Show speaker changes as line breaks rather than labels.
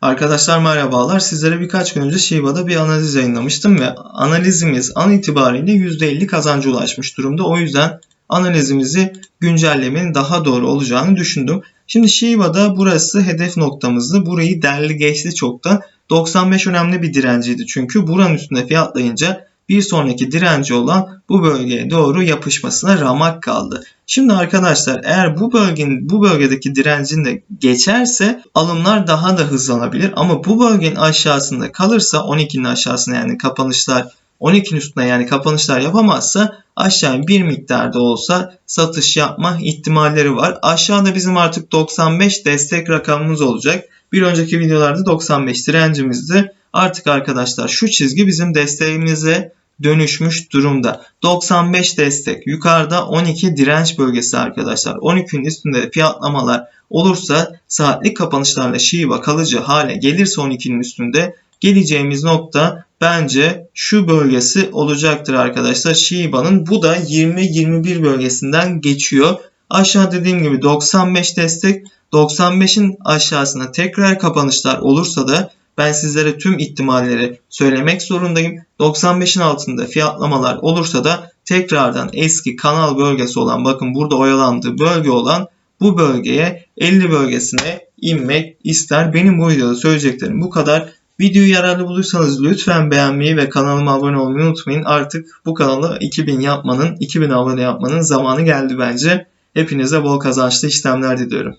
Arkadaşlar merhabalar. Sizlere birkaç gün önce Shiba'da bir analiz yayınlamıştım ve analizimiz an itibariyle %50 kazancı ulaşmış durumda. O yüzden analizimizi güncellemenin daha doğru olacağını düşündüm. Şimdi Shiba'da burası hedef noktamızdı. Burayı derli geçti çok da. 95 önemli bir direnciydi çünkü buranın üstünde fiyatlayınca bir sonraki direnci olan bu bölgeye doğru yapışmasına ramak kaldı. Şimdi arkadaşlar eğer bu bölgenin bu bölgedeki direncin de geçerse alımlar daha da hızlanabilir ama bu bölgenin aşağısında kalırsa 12'nin aşağısına yani kapanışlar 12'nin üstüne yani kapanışlar yapamazsa aşağı bir miktarda olsa satış yapma ihtimalleri var. Aşağıda bizim artık 95 destek rakamımız olacak. Bir önceki videolarda 95 direncimizdi. Artık arkadaşlar şu çizgi bizim desteğimize dönüşmüş durumda. 95 destek. Yukarıda 12 direnç bölgesi arkadaşlar. 12'nin üstünde fiyatlamalar olursa saatlik kapanışlarla Shiba kalıcı hale gelirse 12'nin üstünde geleceğimiz nokta bence şu bölgesi olacaktır arkadaşlar. Shiba'nın bu da 20-21 bölgesinden geçiyor. Aşağı dediğim gibi 95 destek 95'in aşağısına tekrar kapanışlar olursa da ben sizlere tüm ihtimalleri söylemek zorundayım. 95'in altında fiyatlamalar olursa da tekrardan eski kanal bölgesi olan bakın burada oyalandığı bölge olan bu bölgeye 50 bölgesine inmek ister. Benim bu videoda söyleyeceklerim bu kadar. Videoyu yararlı bulursanız lütfen beğenmeyi ve kanalıma abone olmayı unutmayın. Artık bu kanalı 2000 yapmanın, 2000 abone yapmanın zamanı geldi bence. Hepinize bol kazançlı işlemler diliyorum.